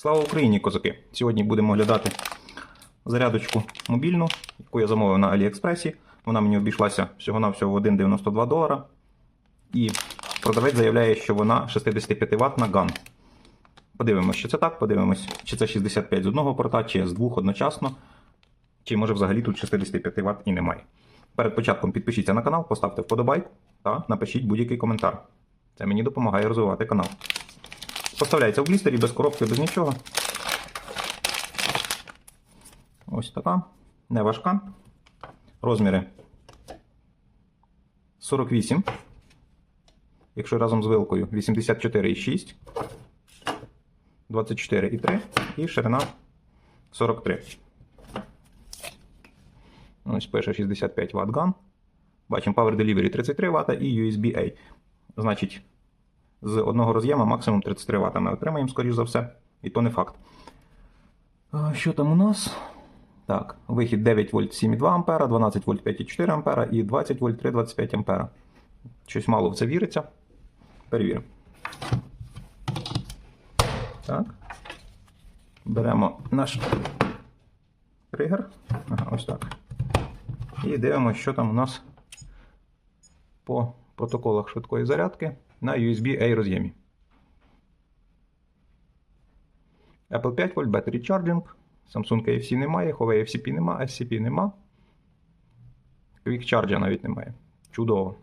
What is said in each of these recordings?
Слава Україні, козаки! Сьогодні будемо оглядати зарядочку мобільну, яку я замовив на Аліекспресі. Вона мені обійшлася всього-навсього в 1,92 долара. І продавець заявляє, що вона 65 Вт на GAN. Подивимось, чи це так, подивимось, чи це 65 з одного порта, чи з двох одночасно, чи може взагалі тут 65 Вт і немає. Перед початком підпишіться на канал, поставте вподобайку та напишіть будь-який коментар. Це мені допомагає розвивати канал. Поставляється в блістері без коробки, без нічого. Ось така. Не важка. Розміри 48. Якщо разом з вилкою 84,6, 24,3 і ширина 43. Ось пише 65 Вт ган. Бачимо Power Delivery 33 Вт і USB-A. Значить, з одного роз'єма максимум 33 Вт ми отримаємо, скоріш за все. І то не факт. Що там у нас? Так, вихід 9 вольт 7,2 А, 12 вольт 5,4 А і 20 вольт 3,25 А. Щось мало в це віриться. Перевіримо. Так. Беремо наш тригер. Ага, ось так. І дивимося, що там у нас по протоколах швидкої зарядки на USB-A роз'ємі. Apple 5 вольт, Battery Charging, Samsung KFC немає, Huawei FCP нема, SCP нема. Quick Charge навіть немає. Чудово.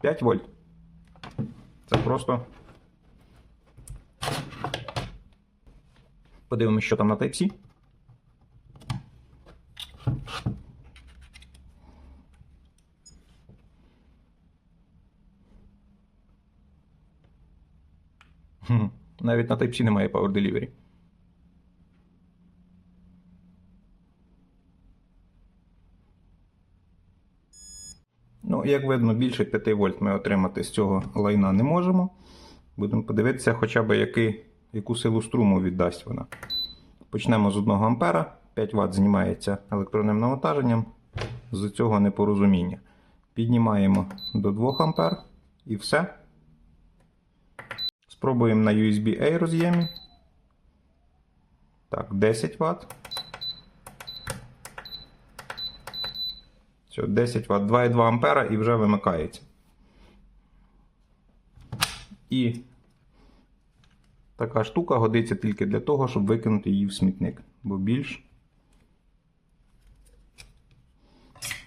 5 вольт. Це просто. Подивимось, що там на Type-C. Навіть на Type-C немає Power Delivery. Ну, як видно, більше 5 вольт ми отримати з цього лайна не можемо. Будемо подивитися, хоча б який, яку силу струму віддасть вона. Почнемо з 1 ампера. 5 Вт знімається електронним навантаженням з цього непорозуміння. Піднімаємо до 2 ампер і все. Спробуємо на USB-A роз'ємі. Так, 10 Вт. Все, 10 Вт, 2,2 ампера і вже вимикається. І така штука годиться тільки для того, щоб викинути її в смітник. Бо більш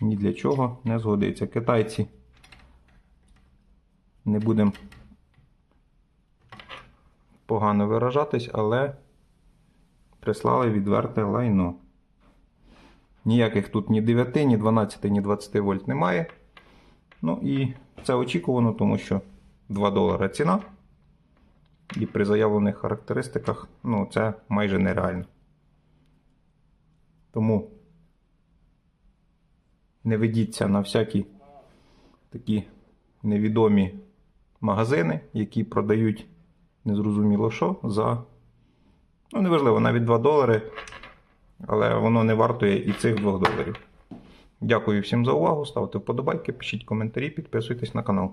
ні для чого не згодиться. Китайці не будемо погано виражатись, але прислали відверте лайно. Ніяких тут ні 9, ні 12, ні 20 вольт немає. Ну і це очікувано, тому що 2 долара ціна. І при заявлених характеристиках ну, це майже нереально. Тому не ведіться на всякі такі невідомі магазини, які продають незрозуміло що за, ну, неважливо, навіть 2 долари, але воно не вартує і цих 2 доларів. Дякую всім за увагу. Ставте вподобайки, пишіть коментарі, підписуйтесь на канал.